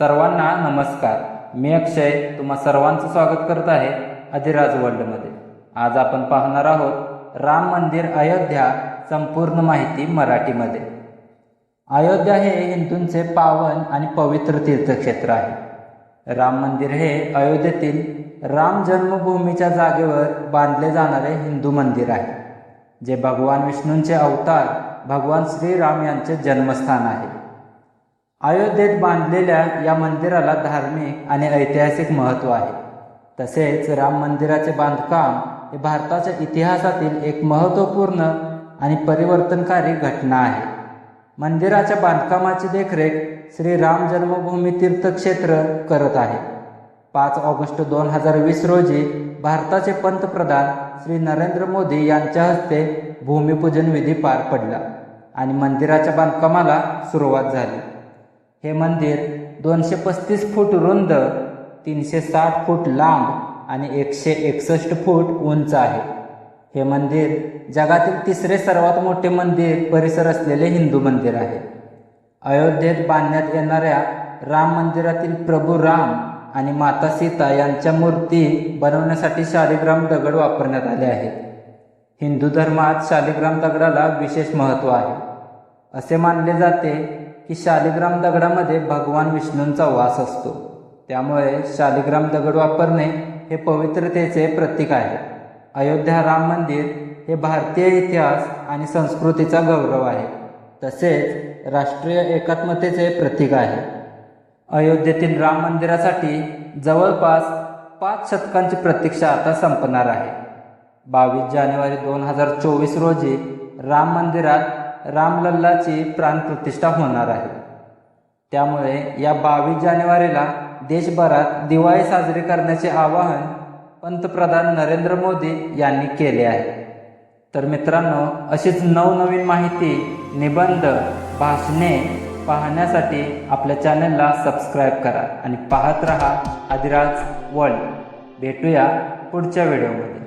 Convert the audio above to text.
सर्वांना नमस्कार. मी अक्षय तुम्हा सर्वांचं स्वागत करत आहे अधिराज वर्ल्डमध्ये. आज आपण पाहणार आहोत राम मंदिर अयोध्या संपूर्ण माहिती मराठीमध्ये. अयोध्या हे हिंदूंचे पावन आणि पवित्र तीर्थक्षेत्र आहे. राम मंदिर हे अयोध्येतील राम जन्मभूमीच्या जागेवर बांधले जाणारे हिंदू मंदिर आहे जे भगवान विष्णूंचे अवतार भगवान श्रीराम यांचे जन्मस्थान आहे. अयोध्येत बांधलेल्या या मंदिराला धार्मिक आणि ऐतिहासिक महत्त्व आहे. तसेच राम मंदिराचे बांधकाम हे भारताच्या इतिहासातील एक महत्त्वपूर्ण आणि परिवर्तनकारी घटना आहे. मंदिराच्या बांधकामाची देखरेख श्री राम जन्मभूमी तीर्थक्षेत्र करत आहे. पाच ऑगस्ट दोन हजार वीस रोजी भारताचे पंतप्रधान श्री नरेंद्र मोदी यांच्या हस्ते भूमिपूजन विधी पार पडला आणि मंदिराच्या बांधकामाला सुरुवात झाली. हे मंदिर दोनशे पस्तीस फूट रुंद तीनशे साठ फूट लांब आणि एकशे एकसष्ट फूट उंच आहे. हे मंदिर जगातील तिसरे सर्वात मोठे मंदिर परिसर असलेले हिंदू मंदिर आहे. अयोध्येत बांधण्यात येणाऱ्या राम मंदिरातील प्रभू राम आणि माता सीता यांच्या मूर्ती बनवण्यासाठी शालिग्राम दगड वापरण्यात आले आहेत. हिंदू धर्मात शालिग्राम दगडाला विशेष महत्त्व आहे. असे मानले जाते की शालिग्राम दगडामध्ये भगवान विष्णूंचा वास असतो. त्यामुळे शालिग्राम दगड वापरणे हे पवित्रतेचे प्रतीक आहे. अयोध्या राम मंदिर हे भारतीय इतिहास आणि संस्कृतीचा गौरव आहे. तसेच राष्ट्रीय एकात्मतेचे प्रतीक आहे. अयोध्येतील राम मंदिरासाठी जवळपास पाच शतकांची प्रतीक्षा आता संपणार आहे. बावीस जानेवारी दोन हजार चोवीस रोजी राम मंदिरात रामलल्लाची प्राणप्रतिष्ठा होणार आहे. त्यामुळे या बावीस जानेवारीला देशभरात दिवाळी साजरी करण्याचे आवाहन पंतप्रधान नरेंद्र मोदी यांनी केले आहे. तर मित्रांनो अशीच नवनवीन माहिती निबंध भाषणे पाहण्यासाठी आपल्या चॅनलला सबस्क्राईब करा आणि पाहत रहा आदिराज वर्ल्ड. भेटूया पुढच्या व्हिडिओमध्ये.